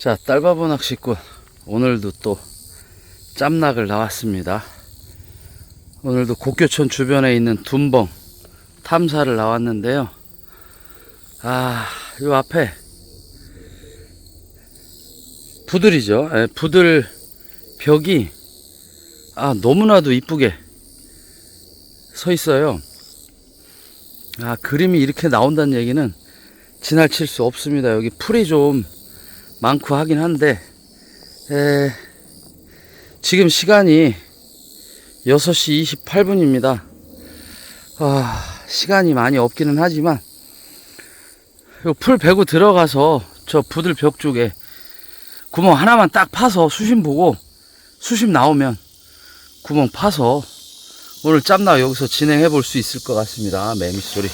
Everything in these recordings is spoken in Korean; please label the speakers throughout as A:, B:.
A: 자, 딸바보 낚시꾼. 오늘도 또 짬낙을 나왔습니다. 오늘도 곡교촌 주변에 있는 둔벙 탐사를 나왔는데요. 아, 요 앞에 부들이죠. 예, 부들 벽이 아, 너무나도 이쁘게 서 있어요. 아, 그림이 이렇게 나온다는 얘기는 지나칠 수 없습니다. 여기 풀이 좀 많고 하긴 한데, 에, 지금 시간이 6시 28분입니다. 아, 시간이 많이 없기는 하지만, 요풀 베고 들어가서 저 부들 벽 쪽에 구멍 하나만 딱 파서 수심 보고 수심 나오면 구멍 파서 오늘 짬나 여기서 진행해 볼 수 있을 것 같습니다. 매미 소리.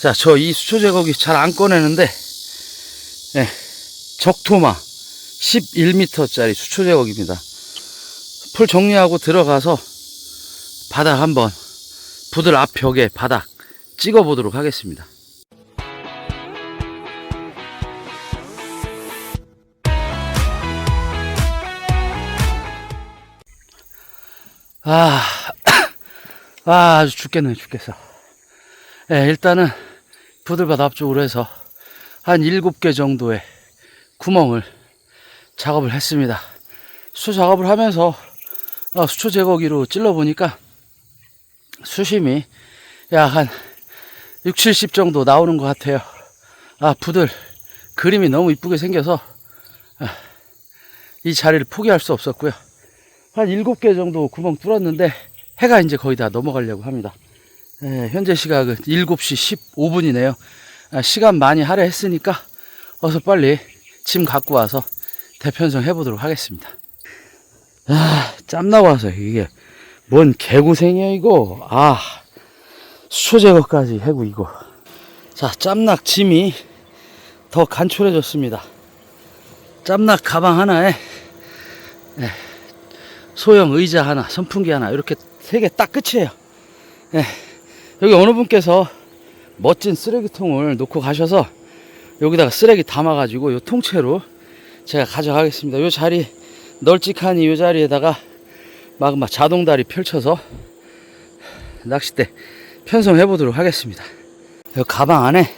A: 자, 저 이 수초 제거기 잘 안 꺼내는데, 예, 적토마 11m짜리 수초 제거기입니다. 풀 정리하고 들어가서 바닥 한번 부들 앞 벽에 바닥 찍어 보도록 하겠습니다. 아, 아, 아주 죽겠네, 죽겠어. 예, 일단은 부들바닥 앞쪽으로 해서 한 7개 정도의 구멍을 작업을 했습니다. 수초 작업을 하면서 어, 수초 제거기로 찔러 보니까 수심이 약 한 6, 70 정도 나오는 것 같아요. 아, 부들 그림이 너무 이쁘게 생겨서 아, 이 자리를 포기할 수 없었고요. 한 7개 정도 구멍 뚫었는데 해가 이제 거의 다 넘어가려고 합니다. 예, 현재 시각은 7시 15분이네요. 아, 시간 많이 할애했으니까 어서 빨리 짐 갖고 와서 대편성 해보도록 하겠습니다. 아, 짬 나와서 이게 뭔 개고생이야 이거. 아, 수초 제거까지 해고 이거. 자, 짬낙 짐이 더 간촐해졌습니다. 짬낙 가방 하나에 예, 소형 의자 하나, 선풍기 하나 이렇게 세 개 딱 끝이에요. 예, 여기 어느 분께서 멋진 쓰레기통을 놓고 가셔서 여기다가 쓰레기 담아가지고 요 통째로 제가 가져가겠습니다. 요 자리 널찍하니 요 자리에다가 막막 자동다리 펼쳐서 낚싯대 편성해 보도록 하겠습니다. 요 가방 안에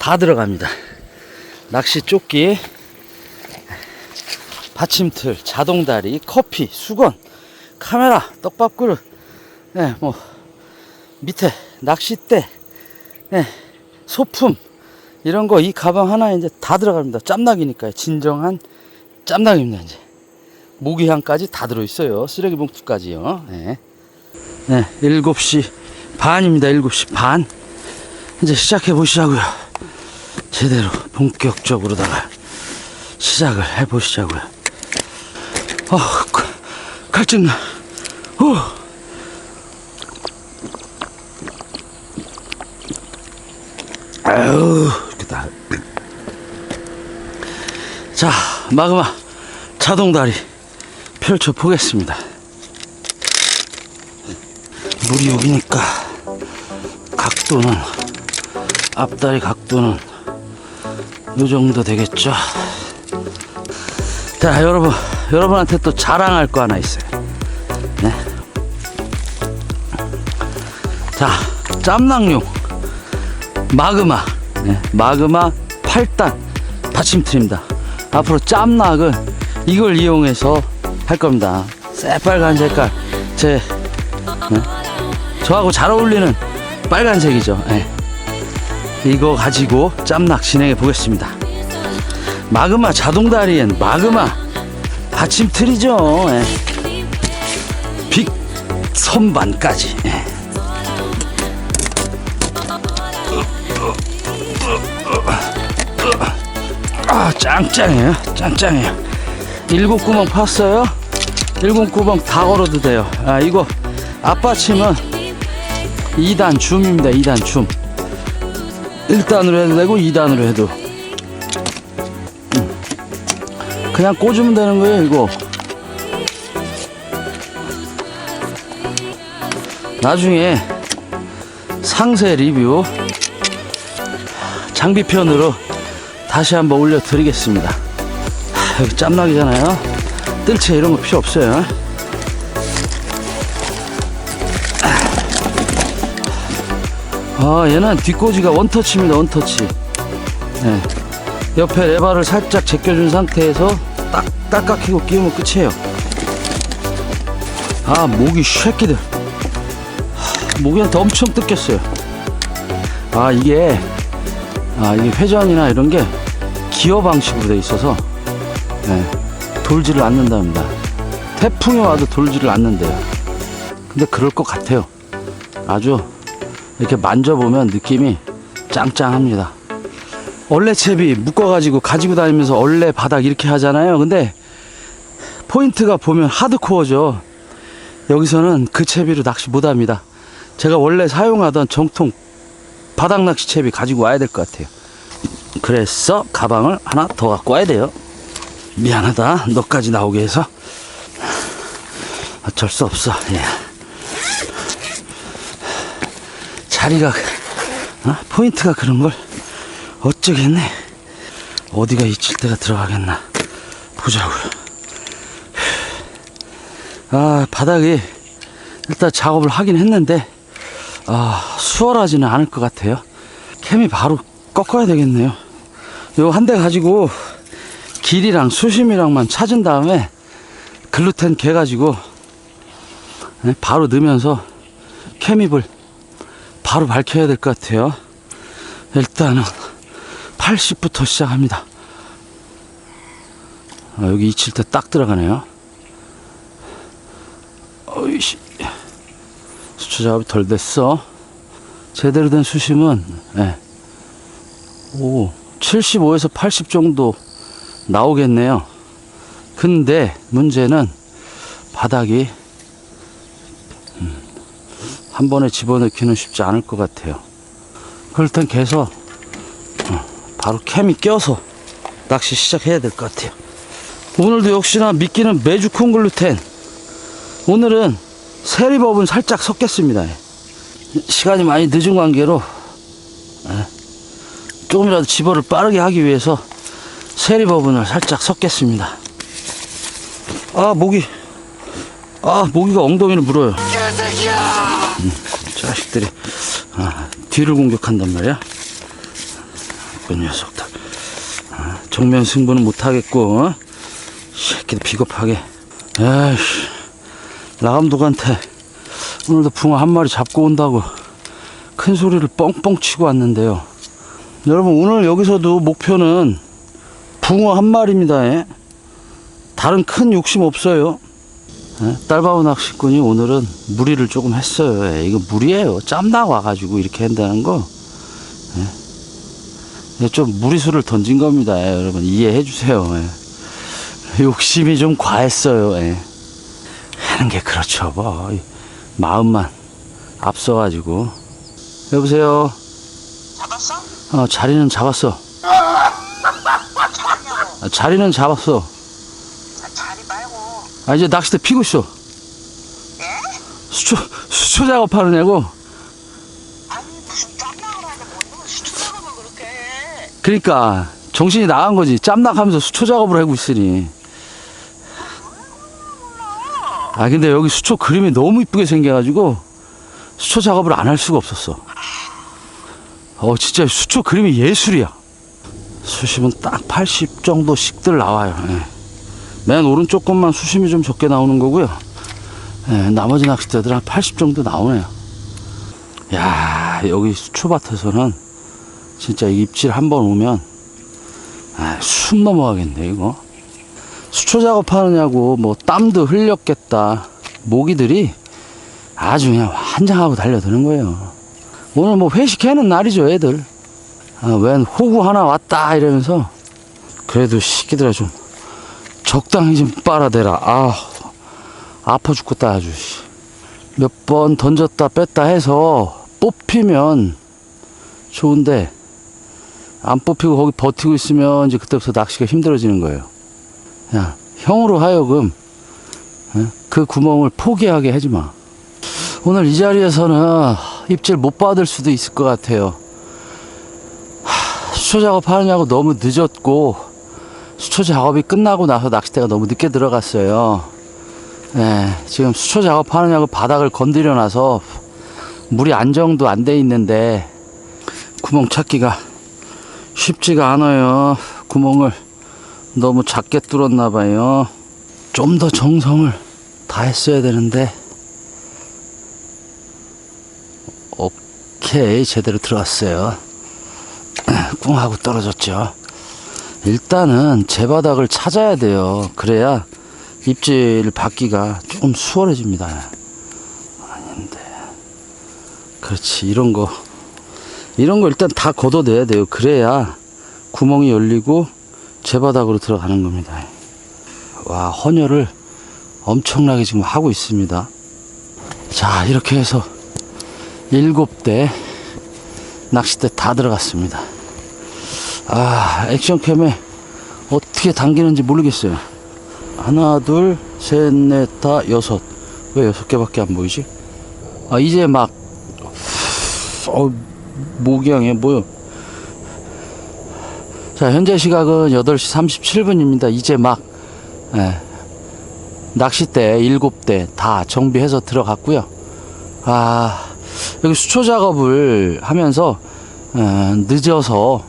A: 다 들어갑니다. 낚시 조끼, 받침틀, 자동다리, 커피, 수건, 카메라, 떡밥 그릇, 예, 뭐 밑에 낚싯대, 예, 소품 이런 거 이 가방 하나에 이제 다 들어갑니다. 짬낙이니까요. 진정한 짬낙입니다. 이제 모기향까지 다 들어 있어요. 쓰레기 봉투까지요. 네. 네, 7시 반입니다. 7시 반. 이제 시작해 보시자고요. 제대로 본격적으로다가 시작을 해 보시자고요. 어, 가- 갈증나. 어. 아유, 이렇게다. 자, 마그마 자동다리 펼쳐 보겠습니다. 물이 여기니까 각도는 앞다리 각도는 요 정도 되겠죠. 자, 여러분, 여러분한테 또 자랑할 거 하나 있어요. 네. 자, 짬낭용 마그마, 네, 마그마 8단 받침틀입니다. 앞으로 짬낙은 이걸 이용해서 할 겁니다. 새빨간 색깔, 제 네, 저하고 잘 어울리는 빨간색이죠. 네. 이거 가지고 짬낙 진행해 보겠습니다. 마그마 자동다리엔 마그마 받침틀이죠. 예. 빅 선반까지. 예. 아, 짱짱해요. 짱짱해요. 일곱 구멍 팠어요. 일곱 구멍 다 걸어도 돼요. 아, 이거 앞받침은 2단 줌입니다. 2단 줌. 1단으로 해도 되고 2단으로 해도 그냥 꽂으면 되는 거예요 이거 나중에 상세 리뷰 장비편으로 다시 한번 올려드리겠습니다 여기 짬나기잖아요. 뜰채 이런 거 필요 없어요. 아, 얘는 뒷꽂이가 원터치입니다, 원터치. 네. 옆에 레바를 살짝 제껴준 상태에서 딱, 딱딱히고 끼우면 끝이에요. 아, 목이 쉐끼들. 하, 목이한테 엄청 뜯겼어요. 아, 이게, 아, 이게 회전이나 이런 게 기어 방식으로 돼 있어서, 네, 돌지를 않는답니다. 태풍이 와도 돌지를 않는데요. 근데 그럴 것 같아요. 아주 이렇게 만져보면 느낌이 짱짱합니다. 얼레 채비 묶어가지고 가지고 다니면서 얼레 바닥 이렇게 하잖아요. 근데 포인트가 보면 하드코어죠. 여기서는 그 채비로 낚시 못 합니다. 제가 원래 사용하던 정통 바닥 낚시 채비 가지고 와야 될 것 같아요. 그래서 가방을 하나 더 갖고 와야 돼요. 미안하다. 너까지 나오게 해서 어쩔 수 없어. 예. 자리가 어? 포인트가 그런 걸 어쩌겠네. 어디가 잊힐 때가 들어가겠나 보자고요. 아 바닥이 일단 작업을 하긴 했는데 아 수월하지는 않을 것 같아요. 캠이 바로 꺾어야 되겠네요. 요 한 대 가지고 길이랑 수심이랑만 찾은 다음에 글루텐 개 가지고 네, 바로 넣으면서 케미블 바로 밝혀야 될 것 같아요. 일단은 80부터 시작합니다. 아, 여기 잊힐 때딱 들어가네요. 어이씨. 수초 작업이 덜 됐어. 제대로 된 수심은, 예. 오, 75에서 80 정도 나오겠네요. 근데 문제는 바닥이 음, 한 번에 집어넣기는 쉽지 않을 것 같아요. 그럴 땐 계속 어, 바로 캠이 껴서 낚시 시작해야 될 것 같아요. 오늘도 역시나 미끼는 메주 콩글루텐. 오늘은 세리법은 살짝 섞겠습니다. 시간이 많이 늦은 관계로 예, 조금이라도 집어를 빠르게 하기 위해서 세리버분을 살짝 섞겠습니다. 아 목이 아 모기가 엉덩이를 물어요. 음, 자식들이 아, 뒤를 공격한단 말이야. 그 녀석들. 아, 정면 승부는 못하겠고 어? 새끼들 비겁하게. 에이씨 라감독한테 오늘도 붕어 한 마리 잡고 온다고 큰 소리를 뻥뻥 치고 왔는데요. 여러분 오늘 여기서도 목표는 붕어 한 마리입니다. 예. 다른 큰 욕심 없어요. 예, 딸바오 낚시꾼이 오늘은 무리를 조금 했어요. 예, 이거 무리예요. 짬나 와가지고 이렇게 한다는 거. 예. 이게 좀 무리수를 던진 겁니다. 예, 여러분 이해해 주세요. 예. 욕심이 좀 과했어요. 예. 하는 게 그렇죠. 뭐이 마음만 앞서가지고 여보세요.
B: 잡았어?
A: 어, 자리는 잡았어. 아, 자리는 잡았어.
B: 아, 자리 말고.
A: 아 이제 낚싯대 피고 있어.
B: 예?
A: 수초 수초 작업하느냐고.
B: 아니 무슨 짬나고 하냐 뭐 수초 작업을 그렇게 해.
A: 그러니까 정신이 나간 거지. 짬nak하면서 수초 작업을 하고 있으니. 아 근데 여기 수초 그림이 너무 이쁘게 생겨가지고 수초 작업을 안 할 수가 없었어. 어 진짜 수초 그림이 예술이야. 수심은 딱 80 정도씩들 나와요. 예. 맨 오른쪽 것만 수심이 좀 적게 나오는 거고요. 예, 나머지 낚싯대들 한 80 정도 나오네요. 야 여기 수초밭에서는 진짜 입질 한 번 오면 아, 숨 넘어가겠네 이거. 수초 작업하느냐고 뭐 땀도 흘렸겠다. 모기들이 아주 그냥 환장하고 달려드는 거예요. 오늘 뭐 회식하는 날이죠 애들. 아, 웬 호구 하나 왔다 이러면서 그래도 시키더라 좀 적당히 좀 빨아대라. 아 아파 죽겠다 아주. 몇 번 던졌다 뺐다 해서 뽑히면 좋은데 안 뽑히고 거기 버티고 있으면 이제 그때부터 낚시가 힘들어지는 거예요. 야, 형으로 하여금 어? 그 구멍을 포기하게 하지 마. 오늘 이 자리에서는 입질 못 받을 수도 있을 것 같아요. 하, 수초 작업 하느냐고 너무 늦었고 수초 작업이 끝나고 나서 낚싯대가 너무 늦게 들어갔어요. 예, 지금 수초 작업하느냐고 바닥을 건드려 놔서 물이 안정도 안 돼 있는데 구멍 찾기가 쉽지가 않아요. 구멍을 너무 작게 뚫었나 봐요. 좀 더 정성을 다 했어야 되는데 오케이 제대로 들어갔어요. 꿍하고 떨어졌죠. 일단은 제바닥을 찾아야 돼요. 그래야 입질 받기가 조금 수월해집니다. 아닌데. 그렇지. 이런 거. 이런 거 일단 다 걷어내야 돼요. 그래야 구멍이 열리고 제바닥으로 들어가는 겁니다. 와, 헌혈을 엄청나게 지금 하고 있습니다. 자, 이렇게 해서 일곱 대 낚싯대 다 들어갔습니다. 아, 액션캠에 어떻게 당기는지 모르겠어요. 하나, 둘, 셋, 넷, 다, 여섯. 왜 여섯 개밖에 안 보이지? 아, 이제 막, 어, 모기향에 뭐요? 자, 현재 시각은 8시 37분입니다. 이제 막, 예, 낚싯대 7대 다 정비해서 들어갔고요. 아, 여기 수초 작업을 하면서, 어, 늦어서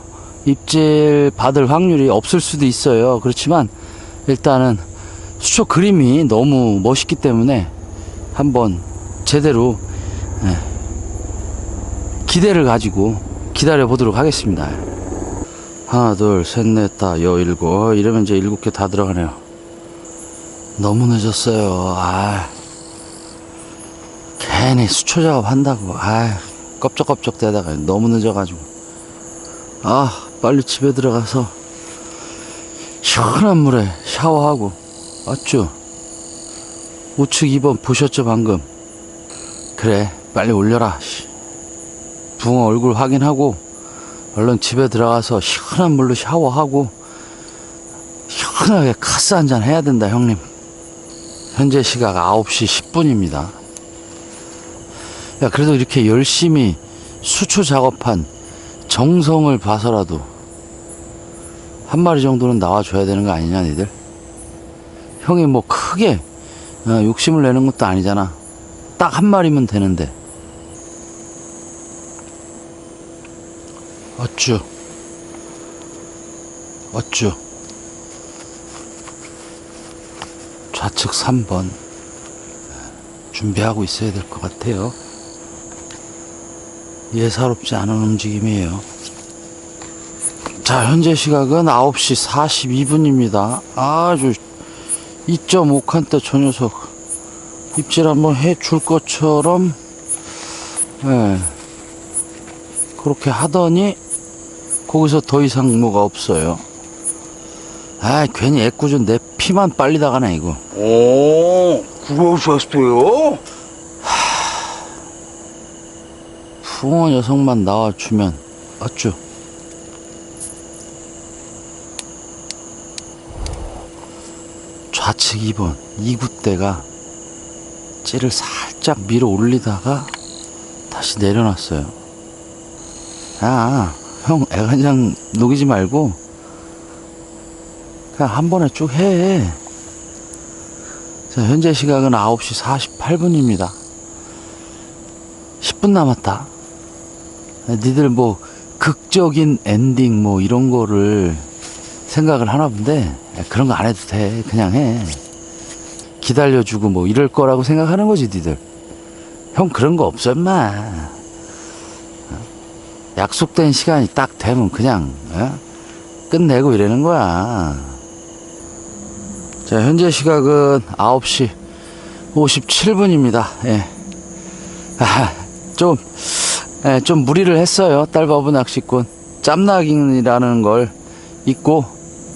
A: 입질 받을 확률이 없을 수도 있어요. 그렇지만 일단은 수초 그림이 너무 멋있기 때문에 한번 제대로 예, 기대를 가지고 기다려 보도록 하겠습니다. 하나, 둘, 셋, 넷, 다, 여, 일곱. 이러면 이제 일곱 개 다 들어가네요. 너무 늦었어요. 아. 괜히 수초 작업 한다고. 아, 껍적껍적 대다가 너무 늦어가지고. 아, 빨리 집에 들어가서 시원한 물에 샤워하고 맞죠? 우측 2번 보셨죠 방금? 그래 빨리 올려라 씨. 붕어 얼굴 확인하고 얼른 집에 들어가서 시원한 물로 샤워하고 시원하게 카스 한잔 해야 된다 형님 현재 시각 9시 10분입니다 야 그래도 이렇게 열심히 수초 작업한 정성을 봐서라도 한 마리 정도는 나와줘야 되는 거 아니냐 니들? 형이 뭐 크게 어, 욕심을 내는 것도 아니잖아. 딱 한 마리면 되는데. 어쭈. 어쭈. 좌측 3번. 준비하고 있어야 될 것 같아요 예사롭지 않은 움직임이에요. 자, 현재 시각은 9시 42분입니다. 아주 2.5칸대 저 녀석 입질 한번 해 줄 것처럼 예. 그렇게 하더니 거기서 더 이상 뭐가 없어요. 아, 괜히 애꿎은 내 피만 빨리 나가네 이거.
C: 오, 구로셨어요?
A: 붕어 녀석만 나와주면 어쭈 좌측 2번 2구대가 찌를 살짝 밀어 올리다가 다시 내려놨어요 야, 형 애간장 녹이지 말고 그냥 한 번에 쭉 해. 자, 현재 시각은 9시 48분입니다. 10분 남았다. 니들 뭐 극적인 엔딩 뭐 이런 거를 생각을 하나 본데 그런 거 안 해도 돼 그냥 해 기다려주고 뭐 이럴 거라고 생각하는 거지 니들 형 그런 거 없어 임마 어? 약속된 시간이 딱 되면 그냥 어? 끝내고 이러는 거야 자 현재 시각은 9시 57분입니다 예. 아, 좀 예, 좀 무리를 했어요. 딸바보 낚시꾼. 짬낙이라는 걸 잊고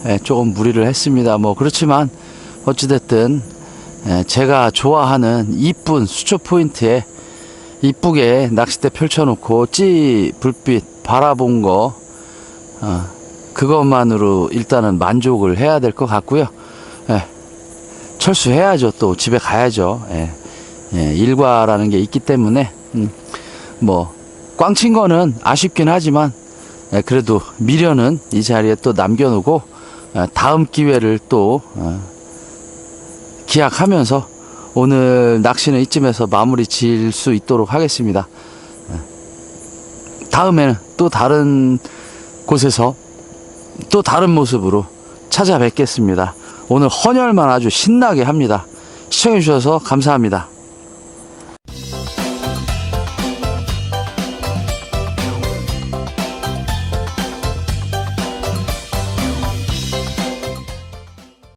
A: 예, 조금 무리를 했습니다. 뭐 그렇지만 어찌됐든 예, 제가 좋아하는 이쁜 수초 포인트에 이쁘게 낚싯대 펼쳐놓고 찌 불빛 바라본 거 어, 그것만으로 일단은 만족을 해야 될 것 같고요. 예, 철수해야죠. 또 집에 가야죠. 예, 예, 일과라는 게 있기 때문에 음, 뭐 꽝친 거는 아쉽긴 하지만 예, 그래도 미련은 이 자리에 또 남겨놓고 어, 다음 기회를 또 어, 기약하면서 오늘 낚시는 이쯤에서 마무리 지을 수 있도록 하겠습니다. 어, 다음에는 또 다른 곳에서 또 다른 모습으로 찾아뵙겠습니다. 오늘 헌혈만 아주 신나게 합니다. 시청해주셔서 감사합니다.